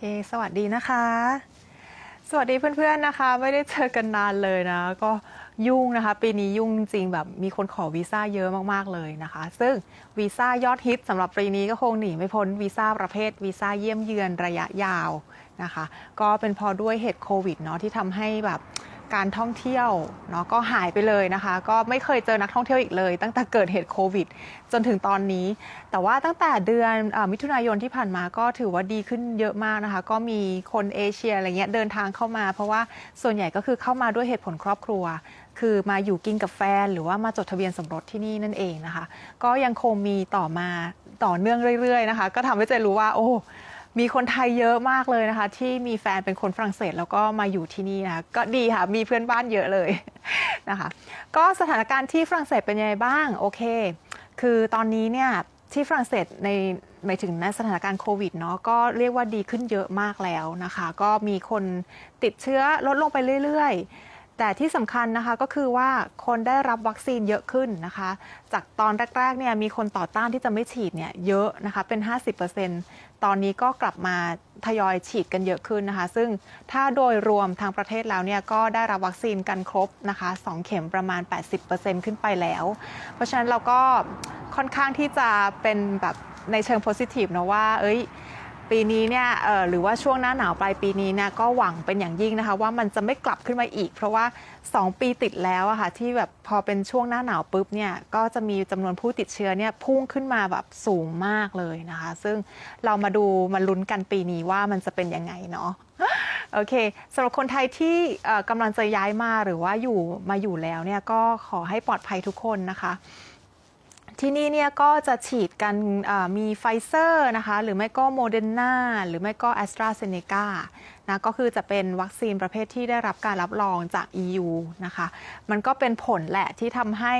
ค สวัสดีนะคะ สวัสดีเพื่อนๆนะคะ ไม่ได้เจอกันนานเลยนะ ก็ยุ่งนะคะ ปีนี้ยุ่งจริงแบบมีคนขอวีซ่าเยอะมากๆเลยนะคะ ซึ่งวีซ่ายอดฮิตสำหรับปีนี้ก็คงหนีไม่พ้นวีซ่าประเภทวีซ่าเยี่ยมเยือนระยะยาวนะคะ ก็เป็นพอด้วยเหตุโควิดเนาะที่ทำให้แบบ การท่องเที่ยวเนาะก็หายไปเลยนะคะ ก็ไม่เคยเจอนักท่องเที่ยวอีกเลย ตั้งแต่เกิดเหตุโควิด จนถึงตอนนี้ แต่ว่าตั้งแต่เดือนอมิถุนายนที่ผ่านมาก็ถือว่าดีขึ้นเยอะมากนะคะ ก็มีคนเอเชียอะไรเงี้ยเดินทางเข้ามา เพราะว่าส่วนใหญ่ก็คือเข้ามาด้วยเหตุผลครอบครัว คือมาอยู่กินกับแฟน หรือว่ามาจดทะเบียนสมรสที่นี่นั่นเองนะคะ ก็ยังคงมีต่อมาต่อเนื่องเรื่อยๆนะคะ ก็ทำให้เจรู้ว่าโอ้ มีคนไทยเยอะมากเลยนะคะ ที่มีแฟนเป็นคนฝรั่งเศสแล้วก็มาอยู่ที่นี่นะคะก็ดีค่ะ มีเพื่อนบ้านเยอะเลยนะคะ ก็สถานการณ์ที่ฝรั่งเศสเป็นยังไงบ้างโอเค คือตอนนี้เนี่ยที่ฝรั่งเศสในหมายถึงในสถานการณ์โควิดเนาะก็เรียกว่าดีขึ้นเยอะมากแล้วนะคะ ก็มีคนติดเชื้อลดลงไปเรื่อยๆ แต่ที่สำคัญนะคะก็คือว่าคนได้รับวัคซีนเยอะขึ้นนะคะ จากตอนแรกๆเนี่ยมีคนต่อต้านที่จะไม่ฉีดเนี่ยเยอะนะคะเป็น 50%ตอนนี้ก็กลับมาทยอยฉีดกันเยอะขึ้นนะคะ ซึ่งถ้าโดยรวมทางประเทศแล้วเนี่ยก็ได้รับวัคซีนกันครบนะคะ 2 เข็มประมาณ 80%ขึ้นไปแล้ว เพราะฉะนั้นเราก็ค่อนข้างที่จะเป็นแบบในเชิงโพซิทีฟนะว่า เอ้ย ปีนี้เนี่ยหรือว่าช่วงหน้าหนาวปลายปีนี้เนี่ยก็หวังเป็นอย่างยิ่งนะคะ ว่ามันจะไม่กลับขึ้นมาอีก เพราะว่า 2 ปีติดแล้วอะค่ะที่แบบพอเป็นช่วงหน้าหนาวปุ๊บเนี่ยก็จะมีจำนวนผู้ติดเชื้อเนี่ยพุ่งขึ้นมาแบบสูงมากเลยนะคะ ซึ่งเรามาดูมาลุ้นกันปีนี้ว่ามันจะเป็นยังไงเนาะโอเคสำหรับคนไทยที่กำลังจะย้ายมาหรือว่าอยู่มาอยู่แล้วเนี่ยก็ขอให้ปลอดภัยทุกคนนะคะ ที่นี่เนี่ยก็จะฉีดกันมีไฟเซอร์นะคะ หรือไม่ก็โมเดอร์นาหรือไม่ก็แอสตราเซเนกานะก็คือจะเป็นวัคซีนประเภทที่ได้รับการรับรองจาก EU นะคะ มันก็เป็นผลแหละที่ทำให้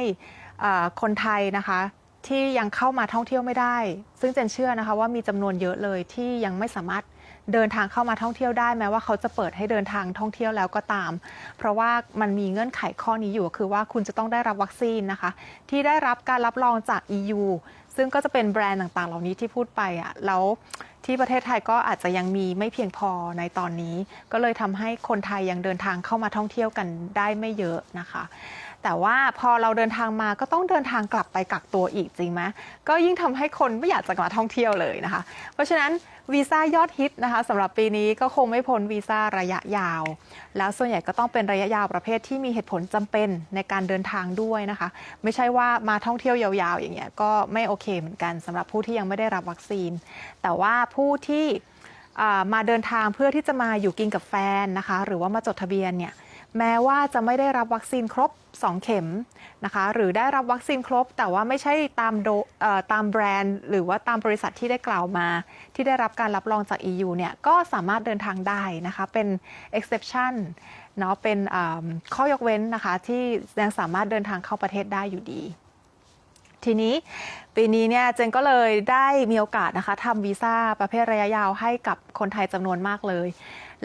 คนไทยนะคะที่ยังเข้ามาท่องเที่ยวไม่ได้ ซึ่งเจนเชื่อนะคะว่ามีจำนวนเยอะเลยที่ยังไม่สามารถ เดินทางเข้ามาท่องเที่ยวได้แม้ว่าเขาจะเปิดให้เดินทางท่องเที่ยวแล้วก็ตาม เพราะว่ามันมีเงื่อนไขข้อนี้อยู่ก็คือว่าคุณจะต้องได้รับวัคซีนนะคะ ที่ได้รับการรับรองจาก EU ซึ่งก็จะเป็นแบรนด์ต่างๆ เหล่านี้ที่พูดไปอะแล้วที่ประเทศไทยก็อาจจะยังมีไม่เพียงพอในตอนนี้ ก็เลยทำให้คนไทยยังเดินทางเข้ามาท่องเที่ยวกันได้ไม่เยอะนะคะ แต่ว่าพอเราเดินทางมาก็ต้องเดินทางกลับไปกักตัวอีกจริงไหมก็ยิ่งทำให้คนไม่อยากจะมาท่องเที่ยวเลยนะคะ เพราะฉะนั้นวีซ่ายอดฮิตนะคะสำหรับปีนี้ก็คงไม่พ้นวีซ่าระยะยาว แล้วส่วนใหญ่ก็ต้องเป็นระยะยาวประเภทที่มีเหตุผลจำเป็นในการเดินทางด้วยนะคะ ไม่ใช่ว่ามาท่องเที่ยวยาวๆ อย่างเงี้ยก็ไม่โอเคเหมือนกันสำหรับผู้ที่ยังไม่ได้รับวัคซีน แต่ว่าผู้ที่มาเดินทางเพื่อที่จะมาอยู่กินกับแฟนนะคะ หรือว่ามาจดทะเบียนเนี่ย แม้ว่าจะไม่ได้รับวัคซีนครบ 2 เข็มนะคะหรือได้รับวัคซีนครบ แต่ว่าไม่ใช่ตามโดตามแบรนด์ หรือว่าตามบริษัทที่ได้กล่าวมา ที่ได้รับการรับรองจาก EU เนี่ยก็สามารถเดินทางได้นะคะเป็น exception เนาะเป็นข้อยกเว้นนะคะที่ยังสามารถเดินทางเข้าประเทศได้อยู่ดีทีนี้ปีนี้เนี่ยเจนก็เลยได้มีโอกาสนะคะทำวีซ่าประเภทระยะยาวให้กับคนไทยจำนวนมากเลย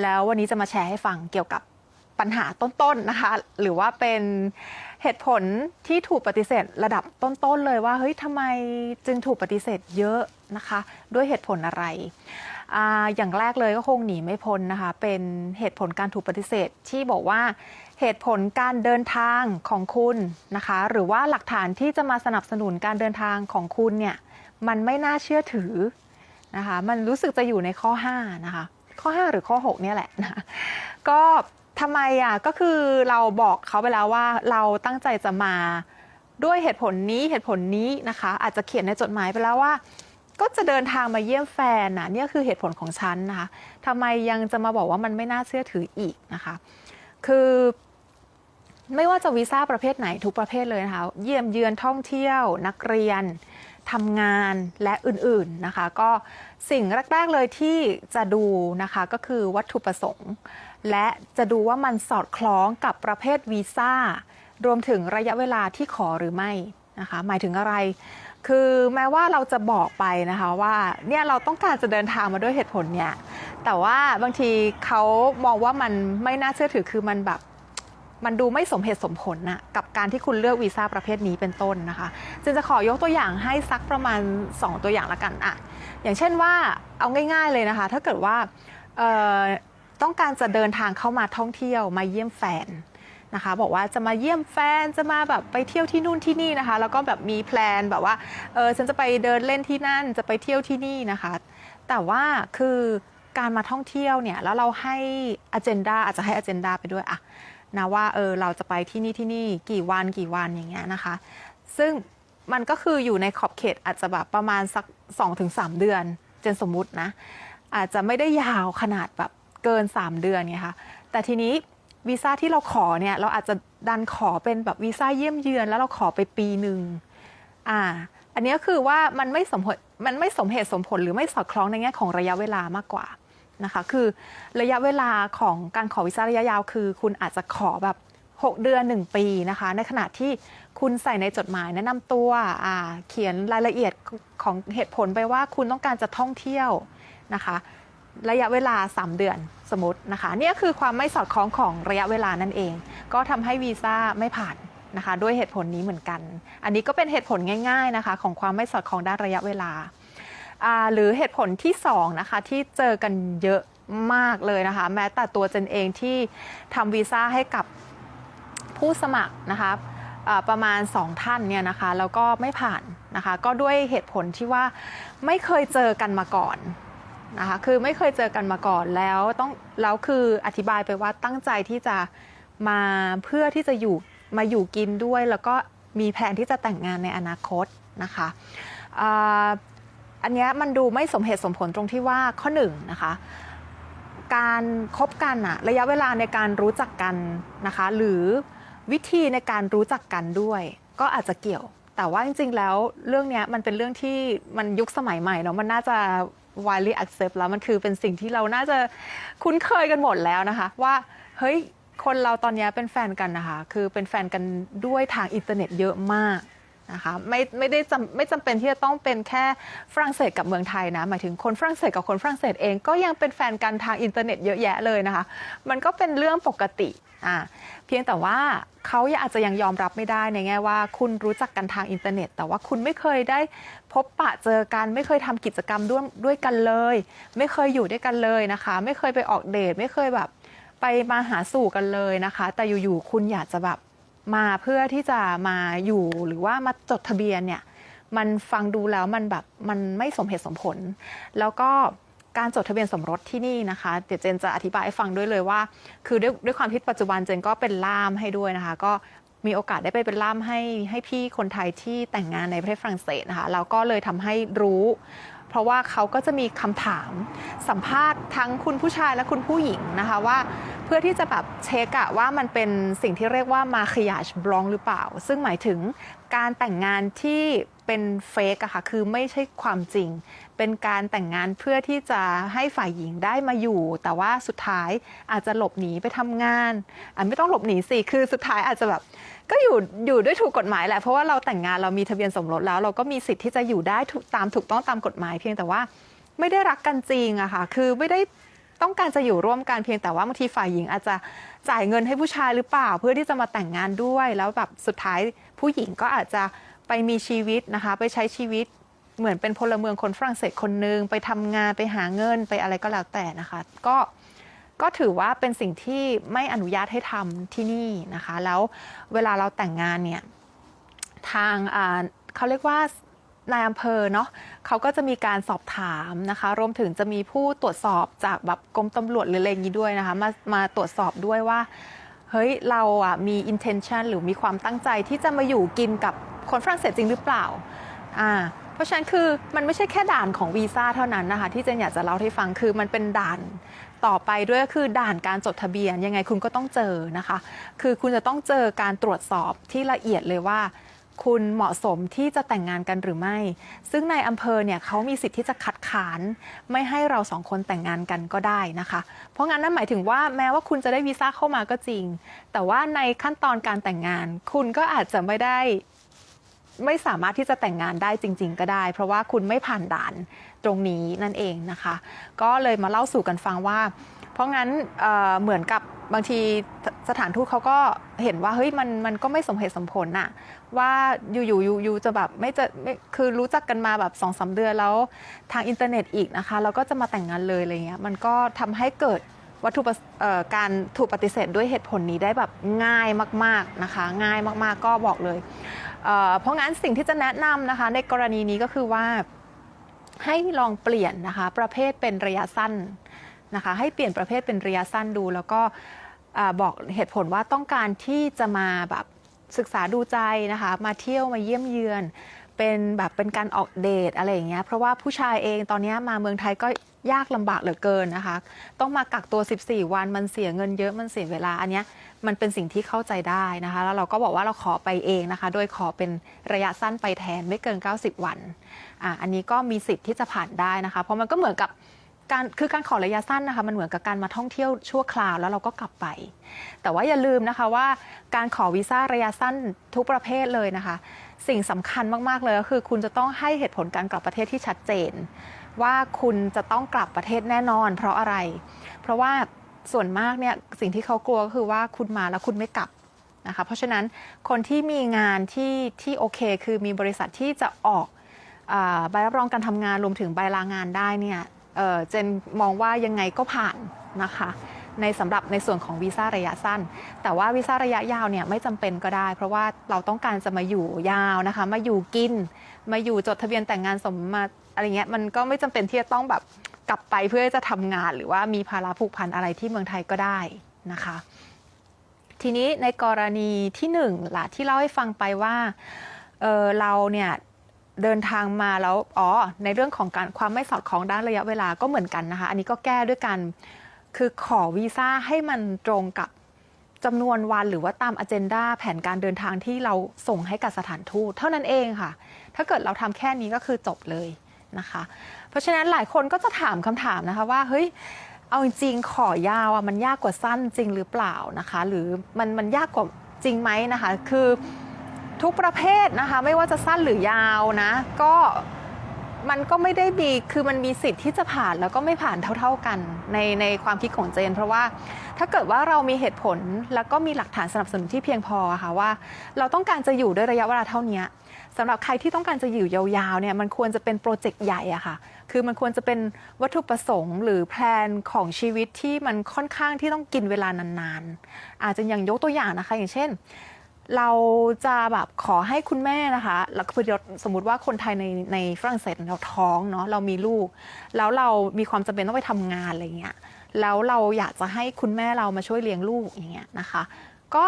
แล้ววันนี้จะมาแชร์ให้ฟังเกี่ยวกับ ปัญหาต้นๆนะคะ หรือว่าเป็นเหตุผลที่ถูกปฏิเสธระดับต้นๆเลยว่าเฮ้ยทำไมจึงถูกปฏิเสธเยอะนะคะ ด้วยเหตุผลอะไรออย่างแรกเลยก็คงหนีไม่พ้นนะคะ เป็นเหตุผลการถูกปฏิเสธที่บอกว่าเหตุผลการเดินทางของคุณนะคะ หรือว่าหลักฐานที่จะมาสนับสนุนการเดินทางของคุณเนี่ยมันไม่น่าเชื่อถือนะคะ มันรู้สึกจะอยู่ในข้อ 5 นะคะ ข้อ 5 หรือข้อ 6 เนี่ยแหละนะก็ ทำไมอะก็คือเราบอกเขาไปแล้วว่าเราตั้งใจจะมาด้วยเหตุผลนี้เหตุผลนี้นะคะ อาจจะเขียนในจดหมายไปแล้วว่า ก็จะเดินทางมาเยี่ยมแฟนนะเนี่ยคือเหตุผลของฉันนะคะทำไมยังจะมาบอกว่ามันไม่น่าเชื่อถืออีกนะคะ คือไม่ว่าจะวีซ่าประเภทไหนทุกประเภทเลยนะคะ เยี่ยมเยือนท่องเที่ยว นักเรียนทำงานและอื่นๆนะคะ ก็สิ่งแรก ๆ เลยที่จะดูนะคะก็คือวัตถุประสงค์ และจะดูว่ามันสอดคล้องกับประเภทวีซ่ารวมถึงระยะเวลาที่ขอหรือไม่นะคะหมายถึงอะไร คือแม้ว่าเราจะบอกไปนะคะว่าเนี่ยเราต้องการจะเดินทางมาด้วยเหตุผลเนี่ยแต่ว่าบางทีเขามองว่ามันไม่น่าเชื่อถือคือมันแบบมันดูไม่สมเหตุสมผลนะกับการที่คุณเลือกวีซ่าประเภทนี้เป็นต้นนะคะจึงจะขอยกตัวอย่างให้สักประมาณ 2 ตัวอย่างละกันอะอย่างเช่นว่าเอาง่าย ๆเลยนะคะ ถ้าเกิดว่า ต้องการจะเดินทางเข้ามาท่องเที่ยวมาเยี่ยมแฟนนะคะ บอกว่าจะมาเยี่ยมแฟนจะมาแบบไปเที่ยวที่นู่นที่นี่นะคะ แล้วก็แบบมีแพลนแบบว่าเออฉันจะไปเดินเล่นที่นั่นจะไปเที่ยวที่นี่นะคะ แต่ว่าคือการมาท่องเที่ยวเนี่ยแล้วเราให้อ g e n d a อาจจะให้อ g e n d a ไปด้วยอะนะว่าเออเราจะไปที่นี่ที่นี่กี่วันกี่วันอย่างเงี้ยนะคะ ซึ่งมันก็คืออยู่ในขอบเขตอาจจะแบบประมาณสัก 2-3 เดือน เจนสมมุตินะ อาจจะไม่ได้ยาวขนาดแบบ เกิน 3 เดือนไงคะแต่ทีนี้วีซ่าที่เราขอเนี่ยเราอาจจะดันขอเป็นแบบวีซ่าเยี่ยมเยือนแล้วเราขอไปปีหนึ่งอ่าอันนี้ก็คือว่ามันไม่สมเหตุมันไม่สมเหตุสมผลหรือไม่สอดคล้องในแง่ของระยะเวลามากกว่านะคะคือระยะเวลาของการขอวีซ่าระยะยาวคือ คุณอาจจะขอแบบ 6 เดือน 1 ปีนะคะ ในขณะที่คุณใส่ในจดหมายแนะนำตัวอ่าเขียนรายละเอียดของเหตุผลไปว่าคุณต้องการจะท่องเที่ยวนะคะ ระยะเวลา 3 เดือนสมมตินะคะนี่คือความไม่สอดคล้องของระยะเวลานั่นเอง ก็ทำให้วีซ่าไม่ผ่านนะคะด้วยเหตุผลนี้เหมือนกัน อันนี้ก็เป็นเหตุผลง่ายๆนะคะของความไม่สอดคล้องด้านระยะเวลา หรือเหตุผลที่2นะคะที่เจอกันเยอะมากเลยนะคะ แม้แต่ตัวเจนเองที่ทำวีซ่าให้กับผู้สมัครนะคะประมาณ 2 ท่านเนี่ยนะคะแล้วก็ไม่ผ่านนะคะก็ด้วยเหตุผลที่ว่าไม่เคยเจอกันมาก่อน นะคะคือไม่เคยเจอกันมาก่อนแล้วต้องแล้วคืออธิบายไปว่าตั้งใจที่จะมาเพื่อที่จะอยู่มาอยู่กินด้วย แล้วก็มีแผนที่จะแต่งงานในอนาคตนะคะอันนี้มันดูไม่สมเหตุสมผลตรงที่ว่าข้อหนึ่งนะคะการคบกันอะระยะเวลาในการรู้จักกันนะคะหรือวิธีในการรู้จักกันด้วย ก็อาจจะเกี่ยว แต่ว่าจริงๆแล้วเรื่องนี้มันเป็นเรื่องที่มันยุคสมัยใหม่เนาะมันน่าจะ widely accept แล้วมันคือเป็นสิ่งที่เราน่าจะคุ้นเคยกันหมดแล้วนะคะ ว่าเฮ้ยคนเราตอนนี้เป็นแฟนกันนะคะ คือเป็นแฟนกันด้วยทางอินเทอร์เน็ตเยอะมากนะคะไม่ไม่ได้จำไม่จำเป็นที่จะต้องเป็นแค่ฝรั่งเศสกับเมืองไทยนะ หมายถึงคนฝรั่งเศสกับคนฝรั่งเศสเองก็ยังเป็นแฟนกันทางอินเทอร์เน็ตเยอะแยะเลยนะคะ มันก็เป็นเรื่องปกติอ่าเพียงแต่ว่า เขาอาจจะยังยอมรับไม่ได้ในแง่ว่า คุณรู้จักกันทางอินเทอร์เน็ต แต่ว่าคุณไม่เคยได้พบปะเจอกันไม่เคยทำกิจกรรมด้วยด้วยกันเลย ไม่เคยอยู่ด้วยกันเลยนะคะ ไม่เคยไปออกเดทไม่เคยแบบ ไปมาหาสู่กันเลยนะคะ แต่อยู่ๆคุณอยากจะแบบมาเพื่อที่จะมาอยู่หรือว่ามาจดทะเบียนเนี่ยมันฟังดูแล้วมันแบบมันไม่สมเหตุสมผล แล้วก็ การจดทะเบียนสมรสที่นี่นะคะ เดี๋ยวเจนจะอธิบายให้ฟังด้วยเลยว่า คือด้วยด้วยความที่ปัจจุบันเจนก็เป็นล่ามให้ด้วยนะคะ ก็มีโอกาสได้ไปเป็นล่ามให้ให้พี่คนไทยที่แต่งงานในประเทศฝรั่งเศสนะคะแล้วก็เลยทำให้รู้ เพราะว่าเขาก็จะมีคำถามสัมภาษณ์ทั้งคุณผู้ชายและคุณผู้หญิงนะคะว่าเพื่อที่จะแบบเช็คอะว่ามันเป็นสิ่งที่เรียกว่ามาขยาชบลองหรือเปล่า ซึ่งหมายถึงการแต่งงานที่เป็นเฟกอะค่ะ คือไม่ใช่ความจริง เป็นการแต่งงานเพื่อที่จะให้ฝ่ายหญิงได้มาอยู่ แต่ว่าสุดท้ายอาจจะหลบหนีไปทำงานอะไม่ต้องหลบหนีสิคือสุดท้ายอาจจะแบบก็อยู่อยู่ด้วยถูกกฎหมายแหละเพราะว่าเราแต่งงานเรามีทะเบียนสมรสแล้ว เราก็มีสิทธิ์ที่จะอยู่ได้ถูกตามถูกต้องตามกฎหมาย เพียงแต่ว่าไม่ได้รักกันจริงอะค่ะคือไม่ได้ต้องการจะอยู่ร่วมกันเพียงแต่ว่าบางทีฝ่ายหญิงอาจจะจ่ายเงินให้ผู้ชายหรือเปล่า เพื่อที่จะมาแต่งงานด้วย แล้วแบบสุดท้ายผู้หญิงก็อาจจะไปมีชีวิตนะคะ ไปใช้ชีวิต เหมือนเป็นพลเมืองคนฝรั่งเศสคนหนึ่งไปทำงานไปหาเงินไปอะไรก็แล้วแต่นะคะ ก็ก็ถือว่าเป็นสิ่งที่ไม่อนุญาตให้ทำที่นี่นะคะ แล้วเวลาเราแต่งงานเนี่ย ทางเขาเรียกว่านายอำเภอเนาะเขาก็จะมีการสอบถามนะคะ รวมถึงจะมีผู้ตรวจสอบจากแบบกรมตำรวจหรืออะไรอย่างนี้ด้วยนะคะ มามาตรวจสอบด้วยว่า เฮ้ย เราอะมี intention หรือมีความตั้งใจที่จะมาอยู่กินกับคนฝรั่งเศสจริงหรือเปล่าอ่า เพราะฉะนั้นคือมันไม่ใช่แค่ด่านของวีซ่าเท่านั้นนะคะที่เจนอยากจะเล่าให้ฟังคือมันเป็นด่านต่อไปด้วยคือด่านการจดทะเบียนยังไงคุณก็ต้องเจอนะคะ คือคุณจะต้องเจอการตรวจสอบที่ละเอียดเลยว่า คุณเหมาะสมที่จะแต่งงานกันหรือไม่ ซึ่งในอำเภอเนี่ยเขามีสิทธิ์ที่จะคัดค้าน ไม่ให้เราสองคนแต่งงานกันก็ได้นะคะ เพราะงั้นนั่นหมายถึงว่าแม้ว่าคุณจะได้วีซ่าเข้ามาก็จริง แต่ว่าในขั้นตอนการแต่งงาน คุณก็อาจจะไม่ได้ ไม่สามารถที่จะแต่งงานได้จริง ๆ ก็ได้ เพราะว่าคุณไม่ผ่านด่านตรงนี้นั่นเองนะคะ ก็เลยมาเล่าสู่กันฟังว่า เพราะงั้นเเหมือนกับบางทีสถานทูตเขาก็เห็นว่าเฮ้ยมันมันก็ไม่สมเหตุสมผลน่ะว่าอยู่อยู่อยู่จะแบบไม่จะไม่คือรู้จักกันมาแบบสองสาเดือนแล้วทางอินเทอร์เน็ตอีกนะคะแล้วก็จะมาแต่งงานเลยอะไรเงี้ยมันก็ทำให้เกิดวัตถุการถูกปฏิเสธด้วยเหตุผลนี้ได้แบบง่ายมาก ๆนะคะ ง่ายมากๆก็บอกเลย เพราะงั้นสิ่งที่จะแนะนำนะคะ ในกรณีนี้ก็คือว่าให้ลองเปลี่ยนนะคะ ประเภทเป็นระยะสั้นนะคะ ให้เปลี่ยนประเภทเป็นระยะสั้นดู แล้วก็บอกเหตุผลว่าต้องการที่จะมาแบบศึกษาดูใจนะคะ มาเที่ยวมาเยี่ยมเยือน เป็นแบบเป็นการออกเดทอะไรอย่างเงี้ยเพราะว่าผู้ชายเองตอนนี้มาเมืองไทยก็ ยากลำบากเหลือเกินนะคะ ต้องมากักตัว 14 วันมันเสียเงินเยอะมันเสียเวลาอันเนี้ยมันเป็นสิ่งที่เข้าใจได้นะคะ แล้วเราก็บอกว่าเราขอไปเองนะคะ โดยขอเป็นระยะสั้นไปแทนไม่เกิน 90 วันอะอันนี้ก็มีสิทธิ์ที่จะผ่านได้นะคะ เพราะมันก็เหมือนกับการคือการขอระยะสั้นนะคะ มันเหมือนกับการมาท่องเที่ยวชั่วคราวแล้วเราก็กลับไป แต่ว่าอย่าลืมนะคะว่าการขอวีซ่าระยะสั้นทุกประเภทเลยนะคะ สิ่งสำคัญมาก ๆ เลยก็คือ คุณจะต้องให้เหตุผลการกลับประเทศที่ชัดเจน ว่าคุณจะต้องกลับประเทศแน่นอน เพราะอะไร เพราะว่าส่วนมากเนี่ยสิ่งที่เขากลัวก็คือว่าคุณมาแล้วคุณไม่กลับนะคะเพราะฉะนั้นคนที่มีงานที่ที่โอเค คือมีบริษัทที่จะออกใบรับรองการทำงานรวมถึงใบลางานได้เนี่ยเเจนมองว่ายังไงก็ผ่านนะคะในสำหรับในส่วนของวีซ่าระยะสั้น แต่ว่าวีซ่าระยะยาวเนี่ยไม่จำเป็นก็ได้ เพราะว่าเราต้องการจะมาอยู่ยาวนะคะ มาอยู่กิน มาอยู่จดทะเบียนแต่งงานสมมา อะไรเงี้ยมันก็ไม่จำเป็นที่จะต้องแบบกลับไปเพื่อจะทำงาน หรือว่ามีภาระผูกพันอะไรที่เมืองไทยก็ได้นะคะ ทีนี้ในกรณีที่หนึ่งล่ะที่เล่าให้ฟังไปว่าเออเราเนี่ยเดินทางมาแล้วอ๋อในเรื่องของการความไม่สอดคล้องด้านระยะเวลาก็เหมือนกันนะคะ อันนี้ก็แก้ด้วยกันคือขอวีซ่าให้มันตรงกับจำนวนวันหรือว่าตามอ g e n d a แผนการเดินทางที่เราส่งให้กับสถานทูตเท่านั้นเองค่ะ ถ้าเกิดเราทำแค่นี้ก็คือจบเลย นะคะ เพราะฉะนั้นหลายคนก็จะถามคำถามนะคะว่าเฮ้ยเอาจริงๆขอยาวอะมันยากกว่าสั้นจริงหรือเปล่านะคะ หรือมันมันยากกว่าจริงไหมนะคะ คือทุกประเภทนะคะ ไม่ว่าจะสั้นหรือยาวนะ ก็ มันก็ไม่ได้มีคือมันมีสิทธิ์ที่จะผ่านแล้วก็ไม่ผ่านเท่า ๆกันในในความคิดของเจน เพราะว่าถ้าเกิดว่าเรามีเหตุผลแล้วก็มีหลักฐานสนับสนุนที่เพียงพอค่ะว่า เราต้องการจะอยู่ด้วยระยะเวลาเท่านี้สำหรับใครที่ต้องการจะอยู่ยาวๆเนี่ยมันควรจะเป็นโปรเจกต์ใหญ่อะค่ะ คือมันควรจะเป็นวัตถุประสงค์หรือแพลนของชีวิตที่มันค่อนข้างที่ต้องกินเวลานานๆอาจจะอย่างยกตัวอย่างนะคะ อย่างเช่น เราจะแบบขอให้คุณแม่นะคะแล้วคือสมมติว่าคนไทยในในฝรั่งเศสเราท้องเนาะเรามีลูก แล้วเรามีความจำเป็นต้องไปทำงานอะไรเงี้ยแล้วเราอยากจะให้คุณแม่เรามาช่วยเลี้ยงลูกอย่างเงี้ยนะคะ ก็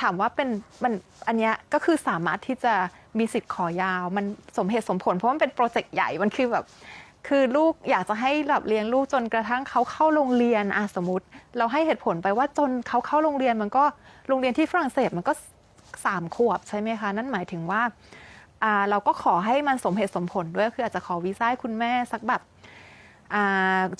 ถามว่าเป็นมันอันเนี้ยก็คือสามารถที่จะมีสิทธิ์ขอยาว มันสมเหตุสมผลเพราะมันเป็นโปรเจกต์ใหญ่มันคือแบบ คือลูกอยากจะให้แบบเลี้ยงลูกจนกระทั่งเขาเข้าโรงเรียนอะสมมติ เราให้เหตุผลไปว่าจนเขาเข้าโรงเรียนมันก็โรงเรียนที่ฝรั่งเศสมันก็ สามขวบใช่ไหมคะ นั่นหมายถึงว่าเราก็ขอให้มันสมเหตุสมผลด้วย คืออาจจะขอวีซ่าให้คุณแม่สักแบบ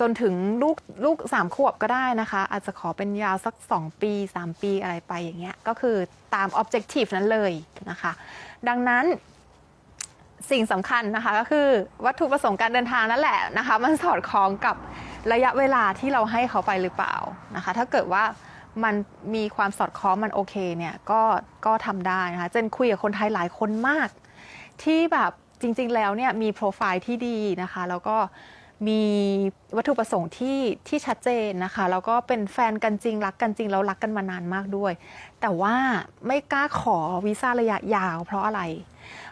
จนถึงลูกลูกสามขวบก็ได้นะคะ อาจจะขอเป็นยาวสัก 2 ปี 3 ปีอะไรไปอย่างเงี้ยก็คือตาม objective นั้นเลยนะคะ ดังนั้นสิ่งสำคัญนะคะก็คือวัตถุประสงค์การเดินทางนั่นแหละนะคะ มันสอดคล้องกับระยะเวลาที่เราให้เขาไปหรือเปล่านะคะ ถ้าเกิดว่า มันมีความสอดคล้องมันโอเคเนี่ยก็ก็ทำได้นะคะเจนคุยกับคนไทยหลายคนมาก ที่แบบจริง ๆ แล้วเนี่ยมีโปรไฟล์ที่ดีนะคะ แล้วก็มีวัตถุประสงค์ที่ที่ชัดเจนนะคะ แล้วก็เป็นแฟนกันจริง รักกันจริง แล้วรักกันมานานมากด้วย แต่ว่าไม่กล้าขอวีซ่าระยะยาวเพราะอะไร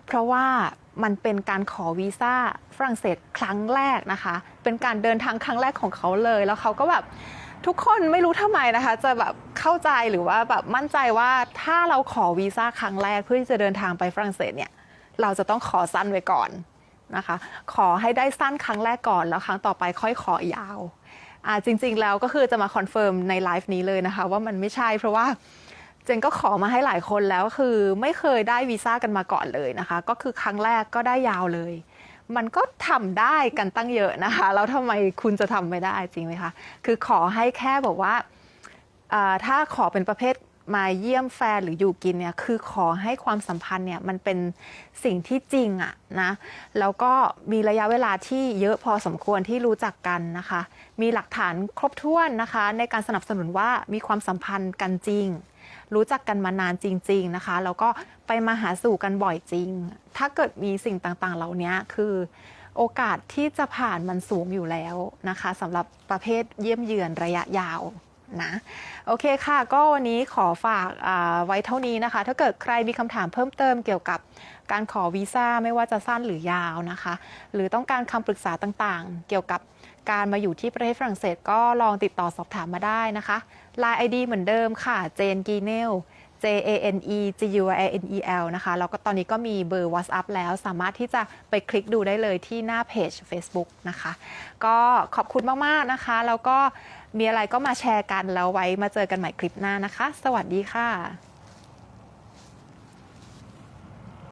เพราะว่ามันเป็นการขอวีซ่าฝรั่งเศสครั้งแรกนะคะ เป็นการเดินทางครั้งแรกของเขาเลย แล้วเขาก็แบบ ทุกคนไม่รู้ทำไมนะคะ จะแบบเข้าใจหรือว่าแบบมั่นใจว่าถ้าเราขอวีซ่าครั้งแรกเพื่อที่จะเดินทางไปฝรั่งเศสเนี่ยเราจะต้องขอสั้นไว้ก่อนนะคะ ขอให้ได้สั้นครั้งแรกก่อนแล้วครั้งต่อไปค่อยขอยาวอ่าจริง ๆ แล้วก็คือจะมาคอนเฟิร์มในไลฟ์นี้เลยนะคะ ว่ามันไม่ใช่เพราะว่าเจนก็ขอมาให้หลายคนแล้วคือไม่เคยได้วีซ่ากันมาก่อนเลยนะคะ ก็คือครั้งแรกก็ได้ยาวเลย มันก็ทำได้กันตั้งเยอะนะคะแล้วทำไมคุณจะทำไม่ได้จริงไหมคะ คือขอให้แค่บอกว่าอ่าถ้าขอเป็นประเภทมาเยี่ยมแฟนหรืออยู่กินเนี่ยคือขอให้ความสัมพันธ์เนี่ยมันเป็นสิ่งที่จริงอะนะแล้วก็มีระยะเวลาที่เยอะพอสมควรที่รู้จักกันนะคะ มีหลักฐานครบถ้วนนะคะ ในการสนับสนุนว่ามีความสัมพันธ์กันจริง รู้จักกันมานานจริง ๆนะคะ แล้วก็ไปมาหาสู่กันบ่อยจริง ถ้าเกิดมีสิ่งต่างๆ เหล่านี้คือโอกาสที่จะผ่านมันสูงอยู่แล้วนะคะสำหรับประเภทเยี่ยมเยือนระยะยาวนะโอเคค่ะ ก็วันนี้ขอฝากาไว้เท่านี้นะคะ ถ้าเกิดใครมีคำถามเพิ่มเติมเกี่ยวกับการขอวีซ่าไม่ว่าจะสั้นหรือยาวนะคะ หรือต้องการคำปรึกษาต่างๆ เกี่ยวกับการมาอยู่ที่ประเทศฝรั่งเศสก็ลองติดต่อสอบถามมาได้นะคะ Line ID เหมือนเดิมค่ะเจนกีเนล J A N E G U I N E L นะคะ แล้วก็ตอนนี้ก็มีเบอร์ WhatsApp แล้วสามารถที่จะไปคลิกดูได้เลยที่หน้าเพจ Facebook นะคะ ก็ขอบคุณมาก ๆ นะคะ แล้วก็มีอะไรก็มาแชร์กันแล้วไว้มาเจอกันใหม่คลิปหน้านะคะ สวัสดีค่ะ